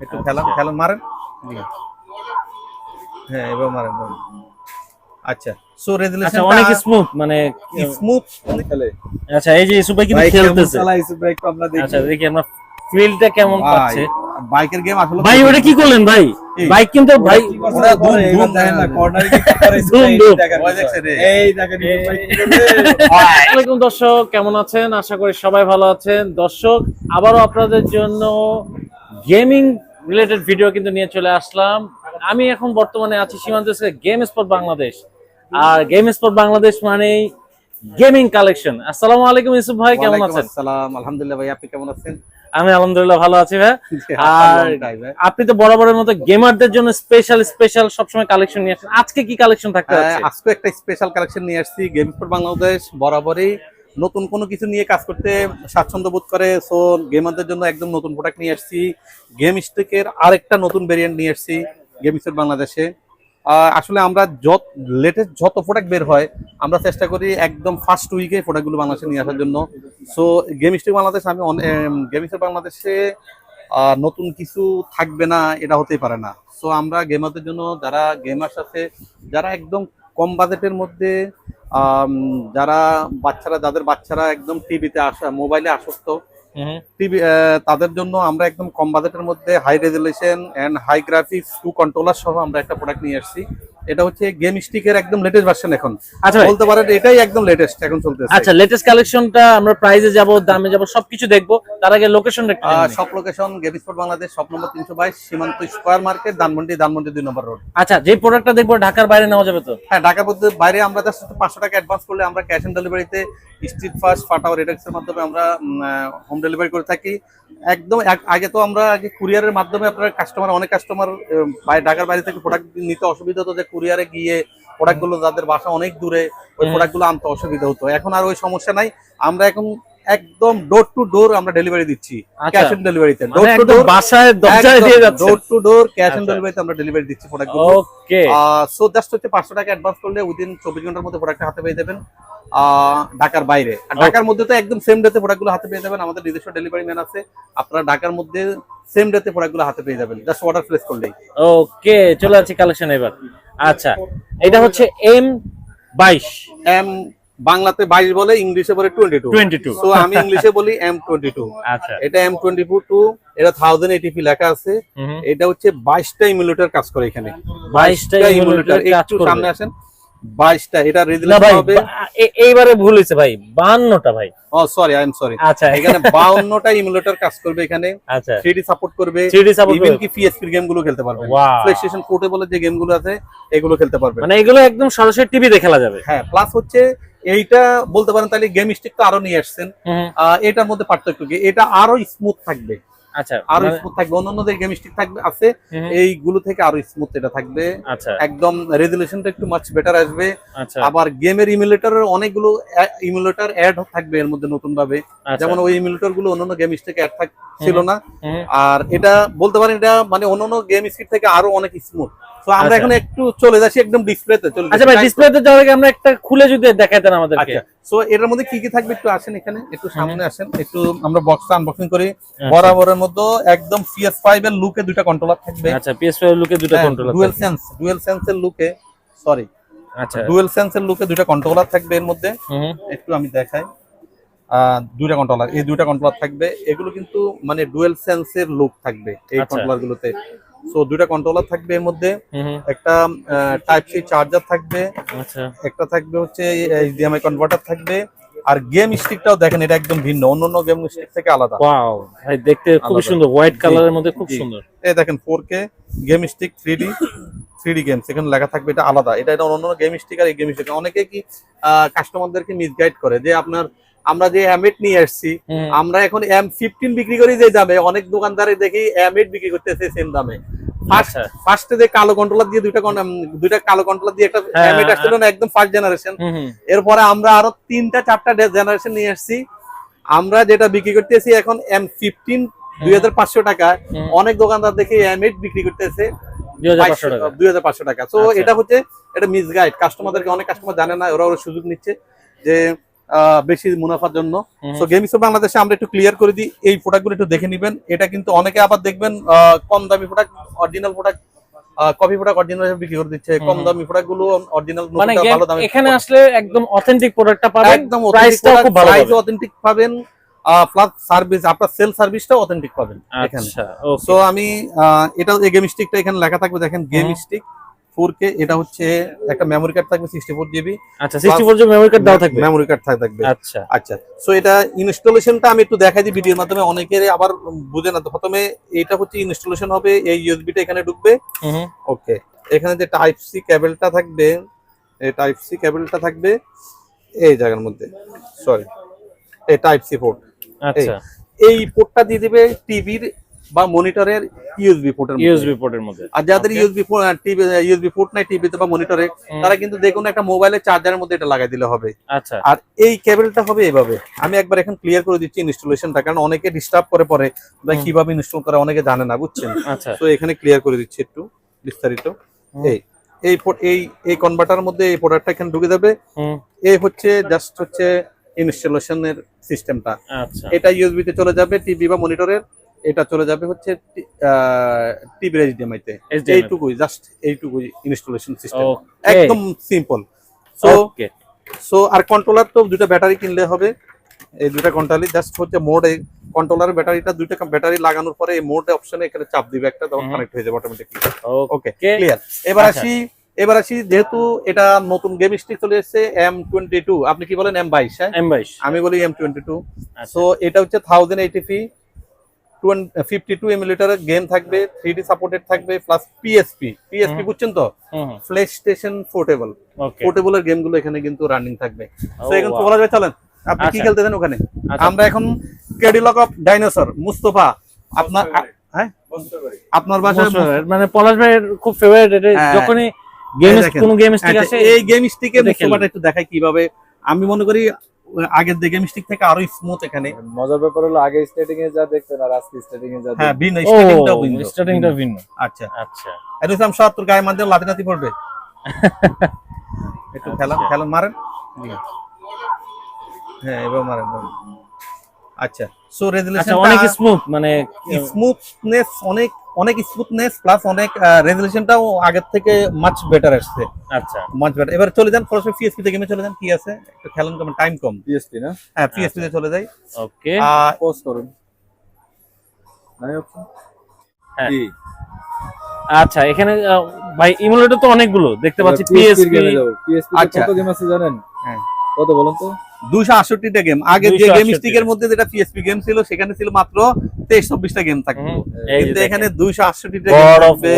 একটু খেলান আচ্ছা। খেলান মারেন? হ্যাঁ এবার মারেন। আচ্ছা সো আচ্ছা রেজুলেশন অনেক স্মুথ মানে স্মুথ খেলে? আচ্ছা এই যে ইসু ভাই কিন্তু খেলতেছে। চালাইছে ভাই একটু আমরা দেখি। আচ্ছা দেখি আমরা ফিল্ডটা কেমন পাচ্ছে। বাইকের গেম আসলে ভাই ওটা কি করলেন ভাই? বাইক কিন্তু ভাই ওরা ধুম ধুম দেখেন না কর্নারে ধুম ধুম। ওই দেখছে রে। এই দেখেন আসসালামাইকুম দর্শক কেমন আছেন? আশা করি সবাই ভালো আছেন। দর্শক আবারও আপনাদের জন্য গেমিং রিলেটেড ভিডিও কিন্তু নিয়ে চলে আসলাম। আমি এখন বর্তমানে আছি সীমান্ত গেম স্পট বাংলাদেশ আর গেম স্পট বাংলাদেশ মানেই গেমিং কালেকশন আসসালামু আলাইকুম ইউসুফ ভাই কেমন আছেন? আসসালাম। আলহামদুলিল্লাহ ভাই আপনি কেমন আছেন? আমি আলহামদুলিল্লাহ ভালো আছি ভাই। আর। আপনি তো বরাবরের মতো গেমারদের জন্য স্পেশাল স্পেশাল সবসময় কালেকশন নিয়ে আসেন আজকে কি কালেকশন থাকতে হ্যাঁ, আজকে একটা স্পেশাল কালেকশন নিয়ে আসছি। গেম ফর বাংলাদেশ বরাবরই নতুন কোনো কিছু নিয়ে কাজ করতে স্বাচ্ছন্দ্য বোধ করে সো গেমারদের জন্য একদম নতুন প্রোডাক্ট নিয়ে আসছি। গেম স্টিকের আরেকটা নতুন ভেরিয়েন্ট নিয়ে আসছি গেম স্টোর বাংলাদেশে। আসলে আমরা যত লেটেস্ট যত প্রোডাক্ট বের হয়, আমরা চেষ্টা করি একদম ফার্স্ট উইকে প্রোডাক্টগুলো বাংলাদেশে নিয়ে আসার জন্য। সো গেম স্টিক বাংলাদেশ আমি গেম স্টোর বাংলাদেশে নতুন কিছু থাকবে না, এটা হতেই পারে না। সো আমরা গেমারদের জন্য, যারা গেমার সাথে, যারা একদম কম বাজেটের মধ্যে যারা বাচ্চারা যাদের বাচ্চারা একদম টিভিতে আসা মোবাইলে আসক্ত টিভি তাদের জন্য আমরা একদম কম বাজেটের মধ্যে high resolution and high graphics two controller সহ আমরা একটা প্রোডাক্ট নিয়ে আসছি এটা হচ্ছে গেম স্টিকের একদম লেটেস্ট ভার্সন এখন। আচ্ছা বলতে পারেন এটাই একদম লেটেস্ট এখন চলতেছে। আচ্ছা লেটেস্ট কালেকশনটা আমরা প্রাইজে যাব দামে যাব সবকিছু দেখব। তার আগে লোকেশন। সব লোকেশন গেম স্পোর্ট বাংলাদেশ সব নম্বর তিনশো বাইশ সীমান্ত স্কোয়ার মার্কেট ধানমন্ডি ধানমন্ডি দুই নম্বর রোড আচ্ছা যে প্রোডাক্টটা দেখব ঢাকার বাইরে নেওয়া যাবে তো? হ্যাঁ ঢাকার মধ্যে বাইরে আমরা জাস্ট পাঁচশো টাকা অ্যাডভান্স করলে আমরা ক্যাশ অন ডেলিভারিতে স্ট্রিট ফাস্ট ফাটাও রেডেক্সের মাধ্যমে আমরা হোম ডেলিভারি করে থাকি। একদম আগে তো আমরা আগে কুরিয়ারের মাধ্যমে আপনার কাস্টমার অনেক কাস্টমার ঢাকার বাইরে থেকে প্রোডাক্ট নিতে অসুবিধা হতো যে কুরিয়ারে গিয়ে প্রোডাক্টগুলো যাদের বাসা অনেক দূরে ওই। প্রোডাক্টগুলো আনতে অসুবিধা হতো। এখন আর ওই সমস্যা নাই। আমরা এখন একদম ডোর টু ডোর আমরা ডেলিভারি দিচ্ছি ক্যাশ অন ডেলিভারিতে ডোর টু ডোর বাসায় দরজায় দিয়ে যাচ্ছে door to door cash on. ডেলিভারিতে আমরা ডেলিভারি দিচ্ছি প্রোডাক্টগুলো ওকে সো জাস্ট হচ্ছে পাঁচশো টাকা অ্যাডভান্স করলে উইদিন চব্বিশ ঘণ্টার মধ্যে প্রোডাক্ট হাতে পেয়ে যাবেন। ঢাকার বাইরে। আর ঢাকার মধ্যে তো একদম সেম ডেতে প্রোডাক্টগুলো হাতে পেয়ে যাবেন। আমাদের নিজস্ব ডেলিভারি ম্যান আছে। আপনারা ঢাকার মধ্যে সেম ডেতে প্রোডাক্টগুলো হাতে পেয়ে যাবেন। জাস্ট অর্ডার প্লেস করলেই। ওকে চলে যাচ্ছি কালেকশন এবার। আচ্ছা এটা হচ্ছে এম বাইশ। এম বাংলাতে বাইশ বলে ইংলিশে বলে টোয়েন্টি টু টোয়েন্টি টু তো আমি ইংলিশে বলি এম টোয়েন্টি টু আচ্ছা। এটা এম টোয়েন্টি টু এটা থাউজেন্ড এইটিপি লেখা আছে। এটা হচ্ছে বাইশটা ইমুলেটর কাজ করে এখানে। 22টা emulator একটু সামনে আসেন। বাইশটা এটা না হবে এইবারে ভুল হয়েছে ভাই ভাই। Oh sorry I am sorry আচ্ছা। এখানে বাউন্নটা ইমুলেটর কাজ করবে এখানে। আচ্ছা। সাপোর্ট করবে। 3D support ইভেন কি পিএসপি গেমগুলো খেলতে পারবে। Wow. প্লেস্টেশন পোর্টেবল যে গেমগুলো আছে এগুলো খেলতে পারবে। মানে এগুলো একদম সরাসরি টিভিতে খেলা যাবে। হ্যাঁ প্লাস হচ্ছে এইটা বলতে পারেন তাহলে গেম স্টিক তো আরও নিয়ে আসছেন। এটার মধ্যে পার্থক্য কি? এটা আরও স্মুথ থাকবে। আচ্ছা আরও মানে- স্মুথ থাকবে অন্যান্যদের গেম স্টিক থাকবে আছে এইগুলো থেকে আরও স্মুথ এটা থাকবে। আচ্ছা। একদম রেজুলেশনটা একটু মাচ বেটার আসবে। আচ্ছা। আবার গেমের ইমুলেটরের অনেকগুলো ইমুলেটর অ্যাড থাকবে এর মধ্যে নতুন ভাবে যেমন ওই ইমুলেটরগুলো অন্যান্য গেম স্টিকে অ্যাড থাক ছিল না। আর এটা বলতে পারেন এটা মানে অন্যান্য গেম স্কিট থেকে আরও অনেক স্মুথ তো আমরা আচ্ছা। এখন একটু চলে যাচ্ছি একদম ডিসপ্লেতে চলে আচ্ছা ভাই ডিসপ্লেতে যাওয়ার আগে আমরা একটা খুলে যদি দেখাতেন আমাদেরকে। আচ্ছা। সো এটার মধ্যে কি কি থাকবে একটু আসেন এখানে একটু সামনে আসেন একটু আমরা বক্সটা আনবক্সিং করি। আচ্ছা। বরাবরের মধ্যে একদম PS5 এর লুকে দুইটা কন্ট্রোলার থাকবে। আচ্ছা PS5 লুকে দুটো কন্ট্রোলার ডুয়াল সেন্স ডুয়াল সেন্সের লুকে সরি আচ্ছা। ডুয়াল সেন্সের লুকে দুইটা কন্ট্রোলার থাকবে এর মধ্যে। একটু আমি দেখাই। দুইটা কন্ট্রোলার এই দুইটা কন্ট্রোলার থাকবে। এগুলো কিন্তু মানে ডুয়েল সেন্সের লুক থাকবে এই আচ্ছা। কন্ট্রোলার গুলোতে। সো দুইটা কন্ট্রোলার থাকবে এর মধ্যে। একটা টাইপ সি চার্জার থাকবে। আচ্ছা। একটা থাকবে হচ্ছে এইচডিএমআই কনভার্টার থাকবে। আর গেম স্টিকটাও দেখেন এটা একদম ভিন্ন অন্যান্য গেম স্টিক থেকে আলাদা। ওয়াও ভাই দেখতে খুব সুন্দর হোয়াইট কালারের মধ্যে খুব সুন্দর। এই দেখেন four K game stick three D three D games এখানে লেখা থাকবে এটা আলাদা। এটা এটা অন্য গেম স্টিক আর এই গেম স্টিক অনেকে কি কাস্টমারদেরকে মিসগাইড করে যে আপনার আমরা যে এম এইট নিয়ে আসছি আমরা এখন এম ফিফটিন বিক্রি করি যে দামে অনেক দোকানদারে দেখি এম এইট বিক্রি করতেছে সেম দামে। আচ্ছা। ফার্স্টে যে কালো কন্ট্রোলার দিয়ে দুইটা দুইটা কালো কন্ট্রোলার দিয়ে একটা হ্যাঁ, আসছিল না একদম ফার্স্ট জেনারেশন হুম, হুম, এরপরে আমরা আরও তিনটা চারটা জেনারেশন নিয়ে আসছি। আমরা যেটা বিক্রি করতেছি এখন এম ফিফটিন দুই হাজার পাঁচশো টাকা। অনেক দোকানদার দেখি এম এইট বিক্রি করতেছে। দুই হাজার পাঁচশো টাকা। তো আচ্ছা। এটা হচ্ছে এটা মিসগাইড কাস্টমারদেরকে অনেক কাস্টমার জানে না ওরা ওরা সুযোগ নিচ্ছে যে বেশি মুনাফার জন্য। তো গেম স্টোর বাংলাদেশে আমরা একটু ক্লিয়ার করে দিই এই প্রোডাক্টগুলো একটু দেখে নেবেন। এটা কিন্তু অনেকে আবার দেখবেন কম দামি product original product copy product original বিক্রি করে দিচ্ছে। কম দামি প্রোডাক্টগুলো অরিজিনাল মানে ভালো দামে এখানে আসলে একদম অথেন্টিক প্রোডাক্টটা পাবেন একদম প্রাইসটাও খুব ভালো প্রাইস। অথেন্টিক পাবেন প্লাস সার্ভিস আপনার সেল সার্ভিসটাও অথেন্টিক পাবেন এখানে। আচ্ছা সো আমি এটা এই গেম স্টিকটা এখানে লেখা থাকবে দেখেন গেম স্টিক ফোর কে এটা হচ্ছে একটা মেমোরি কার্ড থাকবে সিক্সটি ফোর জিবি আচ্ছা 64 জি মেমরি কার্ড দেওয়া থাকবে? মেমোরি কার্ড থাকবে। আচ্ছা। আচ্ছা সো এটা ইনস্টলেশনটা আমি একটু দেখাই দিই ভিডিওর মাধ্যমে অনেকের আবার বুঝে না। তো প্রথমে এটা হচ্ছে ইনস্টলেশন হবে এই ইউএসবিটা এখানে ঢুকবে। ওকে এখানে যে টাইপ সি কেবলটা থাকবে এই টাইপ সি কেবলটা থাকবে এই জায়গার মধ্যে সরি এই টাইপ সি পোর্ট আচ্ছা। এই পোর্টটা দিয়ে দিবে টিভির বা মনিটরের ইউএসবি পোর্টের ইউএসবি পোর্টের মধ্যে। আর যাদের. ইউএসবি টিভি ইউএসবি পোর্ট নাই টিভিতে বা মনিটরে তারা কিন্তু দেখুন একটা মোবাইলের চার্জারের মধ্যে এটা লাগাই দিলে হবে। আচ্ছা। আর এই কেবলটা হবে এভাবে। আমি একবার এখন ক্লিয়ার করে দিচ্ছি ইনস্টলেশনটা কারণ অনেকে ডিস্টার্ব করে পরে বা কীভাবে ইনস্টল করে অনেকে জানে না বুঝছেন? আচ্ছা। তো এখানে ক্লিয়ার করে দিচ্ছি একটু বিস্তারিত। এই এই এই এই কনভার্টার মধ্যে এই প্রোডাক্টটা এখানে ঢুকে যাবে। এই হচ্ছে জাস্ট হচ্ছে ইনস্টলেশনের সিস্টেমটা আচ্ছা। এটা ইউএসবি তে চলে যাবে টিভি বা মনিটরের এটা চলে যাবে হচ্ছে টিভির এইচডিএমআই তে। HDMI এইটুকুই জাস্ট এইটুকুই ইনস্টলেশন সিস্টেম একদম সিম্পল সো ওকে সো আর কন্ট্রোলার তো দুটো ব্যাটারি কিনলে হবে। এই দুটো কন্ট্রোলার জাস্ট হচ্ছে মোড এই কন্ট্রোলার ব্যাটারিটা দুইটা ব্যাটারি লাগানোর পরে এই মোড অপশনে এখানে চাপ দিবে একটা তখন কানেক্ট হয়ে যাবে অটোমেটিকলি ওকে ক্লিয়ার এবার আচ্ছা। আসি এবার আসি যেহেতু এটা নতুন গেম স্টিক চলে এসেছে এম টোয়েন্টি টু আপনি কি বলেন এম বাইশ হ্যাঁ? এম বাইশ। আমি বলি এম টোয়েন্টি টু। সো এটা হচ্ছে thousand eighty P fifty two game থাকবে থ্রি ডি সাপোর্টেড থাকবে প্লাস পিএসপি পিএসপি। বুঝছেন তো? প্লে স্টেশন পোর্টেবল ওকে পোর্টেবলের গেমগুলো এখানে কিন্তু রানিং থাকবে। তো Oh, এখন বলা যায় চলেন আপনি কি আচ্ছা। খেলতেছেন ওখানে? আচ্ছা। আমরা এখন ক্যাডিলক অফ ডাইনোসর মুস্তফা আপনার হ্যাঁ? আপনার বাসায় মানে পলাশ ভাইয়ের খুব ফেভারিট এটা। যখনই গেম কোন গেম স্টিক আচ্ছা, আছে এই গেম স্টিকে এটা মুস্তফাটা একটু দেখাই কীভাবে। আমি মনে করি আগের যে গেম স্টিক থেকে আরও স্মুথ এখানে। মজার ব্যাপার হলো আগে স্টার্টিং এ যা দেখতেন আর আজকে স্টার্টিং এ যা হ্যাঁ ভিন্ন ও স্টার্টিংটাও ভিন্ন। স্টার্টিংটা ভিন্ন। আচ্ছা। আচ্ছা। এটা সাহেব তোর গায়ে মাঝে লাথি লাথি পড়বে। একটু খেলান আচ্ছা। খেলান মারেন। হ্যাঁ এবার মারেন। আচ্ছা। সো আচ্ছা রেজুলেশন অনেক স্মুথ মানে স্মুথনেস অনেক অনেক স্মুথনেস প্লাস অনেক রেজুলেশনটাও আগের থেকে মাচ বেটার আসছে। আচ্ছা। মাচ বেটার এবার চলে যান সরাসরি পিএসপি তে গেমে চলে যান কি আছে? একটু খেলেন কেমন টাইম কম। পিএসপি না? হ্যাঁ পিএসপি তে চলে যাই। ওকে পজ করুন। নাই অপশন হ্যাঁ। আচ্ছা এখানে ভাই ইমুলেটর তো অনেকগুলো দেখতে পাচ্ছি পিএসপি আচ্ছা। কত গেম আছে জানেন? হ্যাঁ। কত বলুন তো? দুশো আটষট্টিটা গেম আগে যে 268 গেম স্টিকের মধ্যে যেটা পিএসপি গেম ছিল সেখানে ছিল মাত্র তেইশ চব্বিশটা গেম থাকতো। কিন্তু এখানে দুইশো আটষট্টিটা গেম থাকবে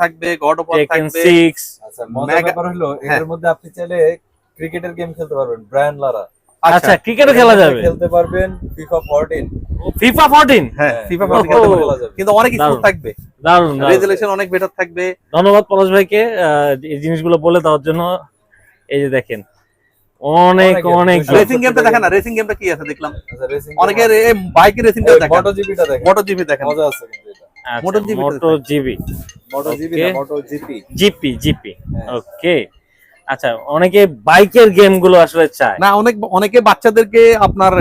থাকবে গড অফ ওয়ার থাকবে। 6 আচ্ছা মজার Mega- ব্যাপার হলো হ্যাঁ। এর মধ্যে আপনি চাইলে ক্রিকেটের গেম খেলতে পারবেন ব্রায়ান লারা আচ্ছা ক্রিকেটও খেলা যাবে? খেলতে পারবেন ফিফা 14 ফিফা 14 হ্যাঁ হ্যাঁ, ফিফা ও। পারবে। খেলা যাবে। কিন্তু অনেক স্মুথ থাকবে। দারুণ দারুণ। রেজুলেশন অনেক বেটার থাকবে। ধন্যবাদ পলাশ ভাইকে আহ, এই জিনিসগুলো বলে দেওয়ার জন্য এই যে দেখেন অনেক অনেক অনেক রেসিং গেমটা দেখেন না রেসিং গেমটা কি আছে দেখলাম? আচ্ছা রেসিং অনেকের বাইকের রেসিংটা দেখেন মোটো জিপিটা দেখেন। মোটর জিপি দেখেন। মজা আছে কিন্তু এটা। মোটো জিবি মোটো জিপি না MotoGP GP. GP. Okay আচ্ছা অনেকে বাইকের গেমগুলো আসলে চায়। না অনেক অনেকে বাচ্চাদেরকে আপনার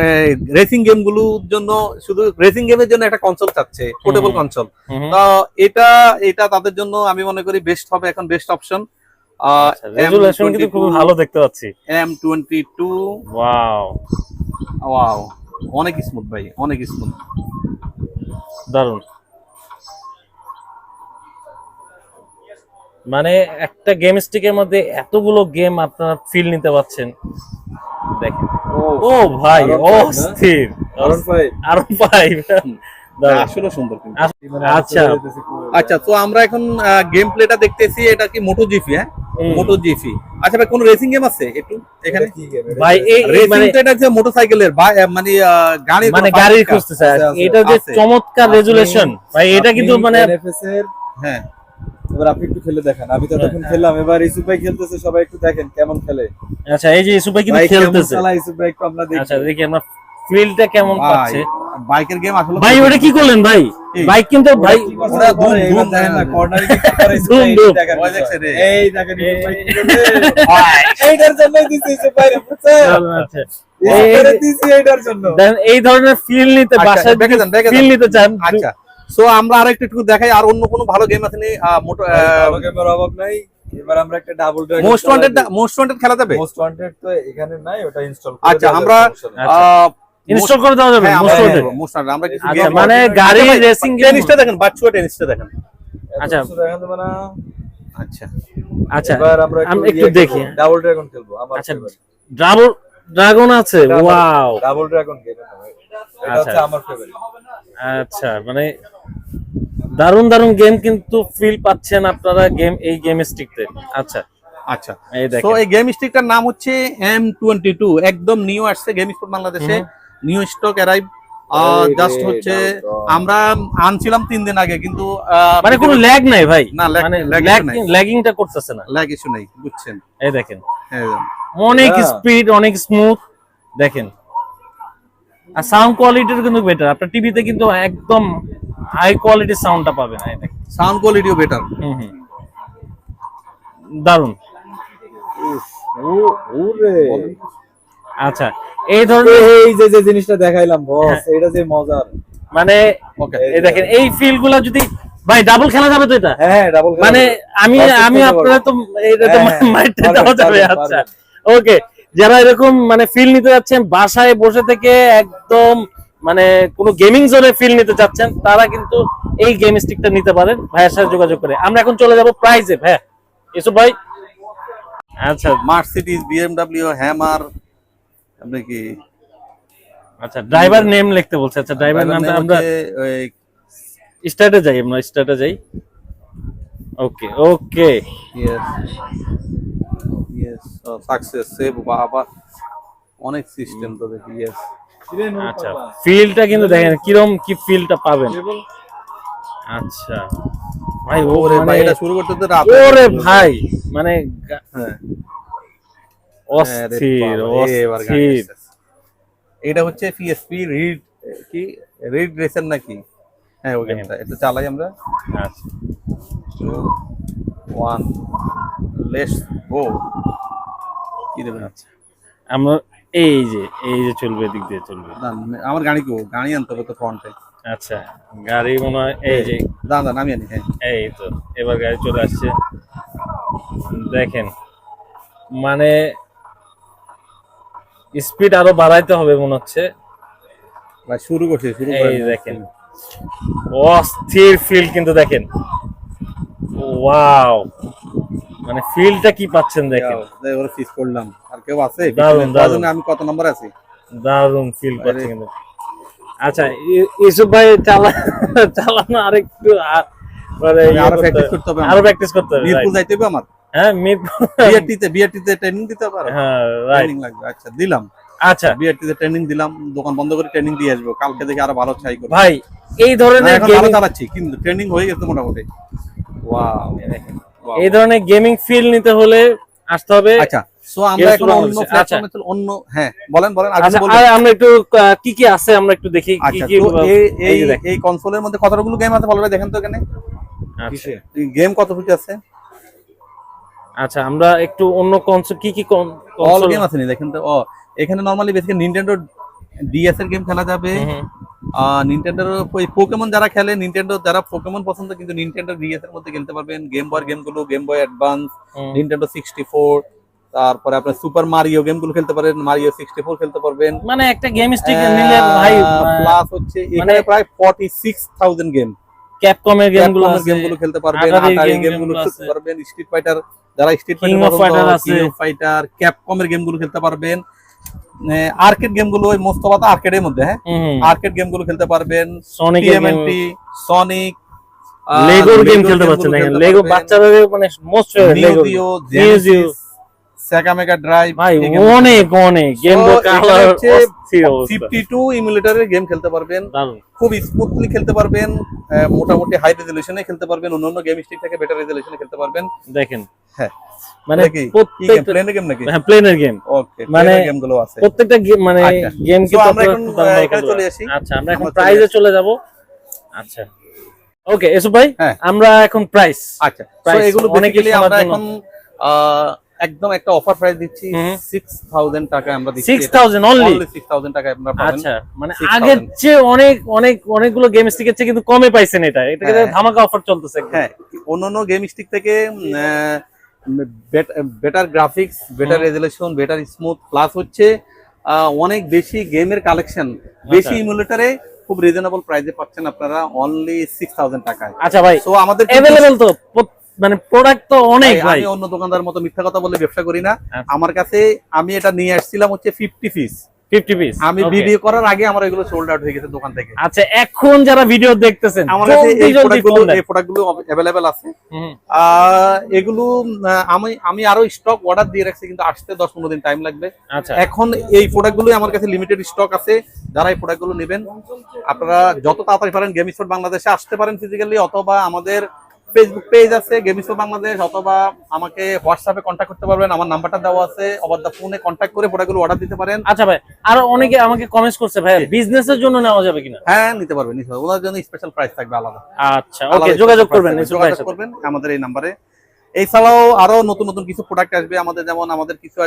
রেসিং গেমগুলোর জন্য শুধু রেসিং গেমের জন্য একটা কনসোল চাচ্ছে পোর্টেবল কনসোল। তো এটা এটা তাদের জন্য আমি মনে করি বেস্ট হবে এখন বেস্ট অপশন রেজুলেশন আচ্ছা, কিন্তু খুব ভালো দেখতে পাচ্ছি। M twenty two wow wow অনেক স্মুথ ভাই অনেক স্মুথ দারুণ। মানে একটা গেম স্টিকের মধ্যে এতগুলো গেম আপনারা ফিল নিতে পাচ্ছেন। দেখেন। ও ভাই five না? অস্থির। আরন ফাইভ আসলে সুন্দর আচ্ছা। আচ্ছা তো আমরা এখন গেম প্লেটা দেখতেছি এটা কি মোটো জিপি হ্যাঁ। MotoGP. আচ্ছা ভাই কোন রেসিং গেম আছে একটু এখানে? ভাই এই রেসিং মানে তো এটা হচ্ছে মোটরসাইকেলের মানে গাড়ির মানে গাড়ি আছে, আছে, এটা যে চমৎকার রেজুলেশন ভাই এটা কিন্তু মানে এনএফএস এর হ্যাঁ। এবার আপনি একটু খেলে দেখেন। আমি তো হ্যাঁ। তখন খেললাম এবার ভাই খেলতেছে সবাই একটু দেখেন কেমন খেলে। আচ্ছা এই যে ইসু ভাই কিন্তু খেলতেছে। ভাই একটু আমরা দেখি। আচ্ছা দেখি আমরা ফিলটা কেমন পাচ্ছে। বাইকের গেম আসলে ভাই ওটা কি করলেন ভাই? বাইক কিন্তু ভাই ওরা ধুম ধুম দেখেন না কর্নারে কি করে ইসুফ ধুম ধুম। এই দেখেন। এইটার জন্যই দিছে বুঝছেন? ধরনের ফিল নিতে আচ্ছা, বাসায় দেখে যান, দেখে ফিল নিতে চান। আচ্ছা। সো আমরা আর একটু একটু দেখাই আর অন্য কোনো ভালো গেম আছে নি? মোটো গেমের অভাব নাই। এবার আমরা একটা double most wanted most wanted খেলা যাবে? মোস্ট ওয়ান্টেড তো এখানে নাই ওটা ইনস্টল আচ্ছা, আমরা- আচ্ছা। ইনস্টল করে দেওয়া যাবে হ্যাঁ আমরা কিছু আচ্ছা মানে গাড়ি রেসিং টেনিসটা দেখেন বাচ্চুয়া টেনিসটা দেখেন। আচ্ছা। দেখেন আচ্ছা। আচ্ছা এবার আমরা আমি একটু দেখি। ডাবল ড্রাগন খেলব আচ্ছা ড্রাগন ড্রাগন আছে ওয়াও ডাবল ড্রাগন গেম আচ্ছা। আমার ফেভারিট আচ্ছা মানে দারুণ দারুণ গেম কিন্তু ফিল পাচ্ছেন আপনারা গেম এই গেম স্টিকতে আচ্ছা আচ্ছা। এই তো এই গেম স্টিকটার নাম হচ্ছে এম টোয়েন্টি টু একদম নিউ আসছে গেম স্পোর্ট বাংলাদেশে নিউ স্টক অ্যারাইভ জাস্ট হচ্ছে আমরা আনছিলাম তিন দিন আগে কিন্তু আহ, মানে কোনো ল্যাগ নাই ভাই। না, lag- মানে নাই। ল্যাগিংটা করতেছে না। Lag issue নেই বুঝছেন? এই দেখেন। হ্যাঁ অনেক। স্পিড অনেক স্মুথ দেখেন। আর সাউন্ড কোয়ালিটির কিন্তু বেটার আপনার টিভিতে কিন্তু একদম হাই কোয়ালিটির সাউন্ডটা পাবেন। এই দেখেন। সাউন্ড কোয়ালিটিও বেটার হুম হুম। দারুণ ও ওরে আচ্ছা এই ধরনের এই যে যে জিনিসটা দেখাইলাম বস এটা যে মজার। মানে এই দেখেন এই ফিলগুলা যদি ভাই ডাবল খেলা যাবে তো এটা? হ্যাঁ ডাবল মানে আমি আমি আপনারা তো এটা তো হ্যাঁ, হ্যাঁ, পারবেন, দেওয়া যাবে আচ্ছা। ওকে যারা এরকম মানে ফিল নিতে যাচ্ছেন বাসায় বসে থেকে একদম মানে কোনো গেমিং জোনে ফিল নিতে চাচ্ছেন তারা কিন্তু এই গেম স্টিকটা নিতে পারেন ভাইয়ের সাথে যোগাযোগ করে। আমরা এখন চলে যাব প্রাইজে ভাই এসব ভাই? আচ্ছা মার্সিডিজ বিএমডব্লিউ হ্যামার আপনি কি আচ্ছা ড্রাইভার নেম লিখতে বলছে। আচ্ছা ড্রাইভার নামটা আমরা স্টার্টে যাই আমরা স্টার্টে যাই। Okay okay yes yes success save বাবা। অনেক সিস্টেম তো দেখি ইয়েস আচ্ছা ফিলটা কিন্তু দেখেন কিরম কি ফিলটা পাবেন। আচ্ছা ভাই ওরে ভাই মানে এটা শুরু করতে তো রাত ওরে ভাই মানে হ্যাঁ। অস্থির অস্থির। এটা হচ্ছে পিএসপি রিড কি? রিড রেসার নাকি? হ্যাঁ ওই গেমটা। এটা চালাই আমরা। আচ্ছা। টু ওয়ান লেটস গো কি দেবেন? আচ্ছা। আমরা এই যে এই যে চলবে এদিক দিয়ে চলবে। আমার গাড়ি কো গাড়ি আনতে হবে তো ফ্রন্টে। আচ্ছা গাড়ি মনে হয় এই যে দাঁড়া দাঁড়া আমি আনি হ্যাঁ। এই তো এবার গাড়ি চলে আসছে। দেখেন মানে স্পিড আরও বাড়াইতে হবে মনে হচ্ছে। শুরু করছি শুরু এই দেখেন। অস্থির ফিল কিন্তু দেখেন। ওয়াও। মানে ফিলটা কি পাচ্ছেন দেখেন। ওরা ফিস করলাম। আর কেউ আছে? দারুণ। কজনে আমি কত নম্বর আছি? দারুণ ফিল। পাচ্ছেন কিন্তু। আচ্ছা ইউসুফ ভাই চালা চালানো আরেকটু মানে ইয়ে আরও practice হবে। করতে হবে আরও প্র্যাকটিস করতে হবে মিরপুর যাইতে হবে আমার? হ্যাঁ বিআরটিতে বিআরটিতে ট্রেনিং দিতে পারো হ্যাঁ ট্রেনিং লাগবে আচ্ছা দিলাম। আচ্ছা। বিআরটিতে ট্রেনিং দিলাম দোকান বন্ধ করে ট্রেনিং দিয়ে আসব। কালকে দেখে আরও ভালো চাই করব। ভাই এই ধরনের চালাচ্ছি কিন্তু ট্রেনিং হয়ে গেছে মোটামুটি। ওয়াও এই ধরনের গেমিং ফিল নিতে হলে আসতে হবে। আচ্ছা সো আমরা এখন অন্য প্ল্যাটফর্মে চল অন্য হ্যাঁ বলেন বলেন আগে আচ্ছা বলুন। আর আমরা একটু কি কি আছে আমরা একটু দেখি কি আচ্ছা কি এই এই কনসোলের মধ্যে কতগুলো গেম আছে ভালো করে দেখেন তো এখানে। আচ্ছা। গেম কত কিছু আছে? আচ্ছা আমরা একটু অন্য কনসোল কি কি অল গেম আছে নি দেখেন তো এখানে নরমালি বেসিক্যালি নিনটেন্ডো ডিএস এর গেম খেলা যাবে। নিনটেন্ডোর ওই পোকেমন যারা খেলে নিনটেন্ডো যারা পোকেমন পছন্দ কিন্তু নিনটেন্ডো ডিএস এর মধ্যে খেলতে পারবেন। গেম বয় গেমগুলো game boy advance Nintendo sixty four তারপরে আপনার সুপার মারিও গেমগুলো খেলতে পারেন মারিও সিক্সটি ফোর খেলতে পারবেন। মানে একটা গেম স্টিক নিলে ভাই প্লাস হচ্ছে এখানে মানে- প্রায় ফর্টি সিক্স থাউজেন্ড গেম ক্যাপকমের গেমগুলো আছে গেমগুলো খেলতে পারবেন আটারি গেমগুলো গুলো খেলতে পারবেন স্ট্রিট ফাইটার যারা স্ট্রিট ফাইটার আছে। ফাইটার ক্যাপকমের গেমগুলো খেলতে পারবেন। আর্কেড গেমগুলো ওই মোস্তফা আর্কেডের মধ্যে হ্যাঁ? আর্কেড গেমগুলো খেলতে পারবেন। সনিক টিএমএনটি সনিক লেগোর গেম খেলতে পারছেন দেখেন। লেগো বাচ্চাদের মানে মোস্ট লেগো নিউজিও সেগা মেগা ড্রাইভ ভাই অনেক অনেক। গেম কালার এখানে হচ্ছে অস্থির অবস্থা। 52 ইমুলেটরের গেম খেলতে পারবেন। খুব স্মুথলি খেলতে পারবেন। মোটামুটি হাই রেজলিউশনে খেলতে পারবেন। অন্যান্য গেম স্টিক থেকে বেটার রেজলিউশনে খেলতে পারবেন। দেখেন। হ্যাঁ। মানে গেম প্লেনের গেম নাকি? হ্যাঁ প্লেনের গেম ওকে মানে গেমগুলো আছে। প্রত্যেকটা গেম মানে আচ্ছা। গেম So, আমরা এখন, আহ, এখানে চলে আসি। আচ্ছা আমরা এখন প্রাইজে চলে যাব। আচ্ছা। ওকে এসব ভাই হ্যাঁ। আমরা এখন প্রাইস আচ্ছা। তো এগুলো বেসিক্যালি আমরা এখন আহ, একদম একটা অফার প্রাইস দিচ্ছি। হুম। সিক্স থাউজেন্ড টাকা আমরা দিচ্ছি অনলি সিক্স থাউজেন্ড টাকা আপনারা পাবেন। আচ্ছা মানে আগের চেয়ে অনেক অনেক অনেকগুলো গেম স্টিকের চেয়ে কিন্তু কমে পাইছেন এটা। এটা। ধামাকা অফার চলতেছে। হ্যাঁ অন্যান্য গেম স্টিক থেকে better graphics better. Resolution better smooth plus হচ্ছে অনেক বেশি গেমের কালেকশন বেশি আচ্ছা। ইমুলেটারে খুব রিজনেবল প্রাইসে পাচ্ছেন আপনারা অনলি সিক্স থাউজেন্ড টাকায় আচ্ছা ভাই সো আমাদের अवेलेबल তো মানে প্রোডাক্ট তো অনেক ভাই, আমি অন্য দোকানদার মতো মিথ্যা কথা বলে ব্যবসা করি না আচ্ছা। আমার কাছে আমি এটা নিয়ে আসছিলাম হচ্ছে ফিফটি পিস ফিফটি পিস আমি ভিডিও করার আগে আমার এগুলো সোল্ড আউট হয়ে গেছে দোকান থেকে। আচ্ছা এখন যারা ভিডিও দেখতেছেন আমার কাছে এই প্রোডাক্টগুলো এই প্রোডাক্টগুলো অ্যাভেলেবেল আছে। আহ, এগুলো আমি আমি আরও স্টক অর্ডার দিয়ে রাখছি কিন্তু আসতে দশ পনেরো দিন টাইম লাগবে। আচ্ছা। এখন এই আমার কাছে লিমিটেড স্টক আছে। যারা এই প্রোডাক্টগুলো নেবেন আপনারা যত তাড়াতাড়ি পারেন গেম বাংলাদেশে আসতে পারেন ফিজিক্যালি অথবা আমাদের ফেসবুক পেজ আছে গেম স্পোর্ট বাংলাদেশ অথবা আমাকে হোয়াটসঅ্যাপে কন্ট্যাক্ট করতে পারবেন। আমার নাম্বারটা দেওয়া আছে অবার দা ফোনে কন্ট্যাক্ট করে প্রোডাক্টগুলো অর্ডার দিতে পারেন। আচ্ছা ভাই আর অনেকে আমাকে কমেন্টস করছে ভাই বিজনেসের জন্য নেওয়া যাবে কিনা? হ্যাঁ নিতে পারবেন নিতে পারবেন। ওনার জন্য স্পেশাল প্রাইস থাকবে আলাদা। আচ্ছা ওকে যোগাযোগ করবেন যোগাযোগ করবেন আমাদের এই নাম্বারে এছাড়াও আরও নতুন নতুন কিছু প্রোডাক্ট আসবে আমাদের যেমন আমাদের কিছু